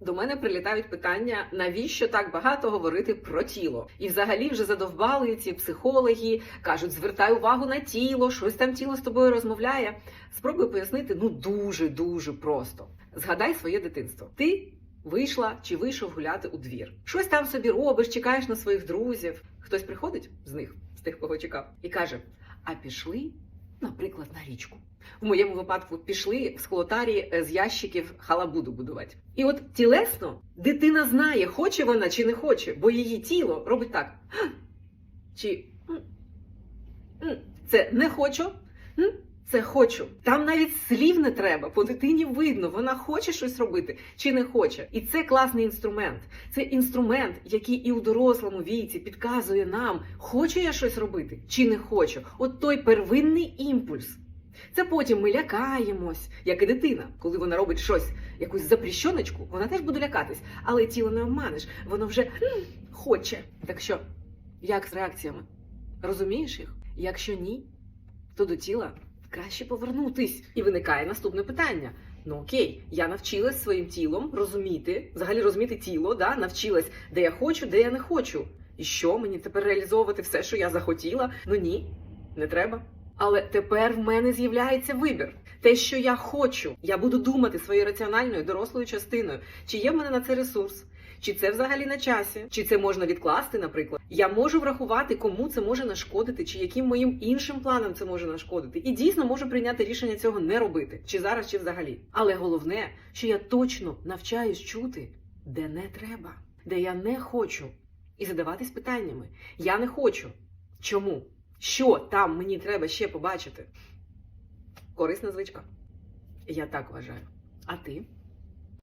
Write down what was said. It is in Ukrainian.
До мене прилітають питання, навіщо так багато говорити про тіло? І взагалі вже задовбали ці психологи, кажуть, звертай увагу на тіло, щось там тіло з тобою розмовляє. Спробуй пояснити ну дуже дуже просто. Згадай своє дитинство. Ти вийшла чи вийшов гуляти у двір. Щось там собі робиш, чекаєш на своїх друзів. Хтось приходить з них, з тих, кого чекав, і каже: А пішли, наприклад, на річку. В моєму випадку пішли в склотарі е, з ящиків халабуду будувати. І от тілесно дитина знає, хоче вона чи не хоче, бо її тіло робить так. Чи це не хочу, «М, це хочу. Там навіть слів не треба, по дитині видно, вона хоче щось робити чи не хоче. І це класний інструмент. Це інструмент, який і у дорослому віці підказує нам, хочу я щось робити чи не хочу. От той первинний імпульс. Це потім ми лякаємось, як і дитина. Коли вона робить щось, якусь запрещеночку, вона теж буде лякатись, але тіло не обманеш, воно вже хоче. Так що, як з реакціями? Розумієш їх? Якщо ні, то до тіла краще повернутись. І виникає наступне питання. Ну окей, я навчилась своїм тілом розуміти, взагалі розуміти тіло, да? навчилась, де я хочу, де я не хочу. І що мені тепер реалізовувати все, що я захотіла? Ну ні, не треба. Але тепер в мене з'являється вибір. Те, що я хочу, я буду думати своєю раціональною дорослою частиною, чи є в мене на це ресурс, чи це взагалі на часі, чи це можна відкласти, наприклад. Я можу врахувати, кому це може нашкодити, чи яким моїм іншим планам це може нашкодити. І дійсно можу прийняти рішення цього не робити, чи зараз, чи взагалі. Але головне, що я точно навчаюсь чути, де не треба, де я не хочу, і задаватись питаннями. Я не хочу. Чому? Що там мені треба ще побачити? Корисна звичка. Я так вважаю. А ти?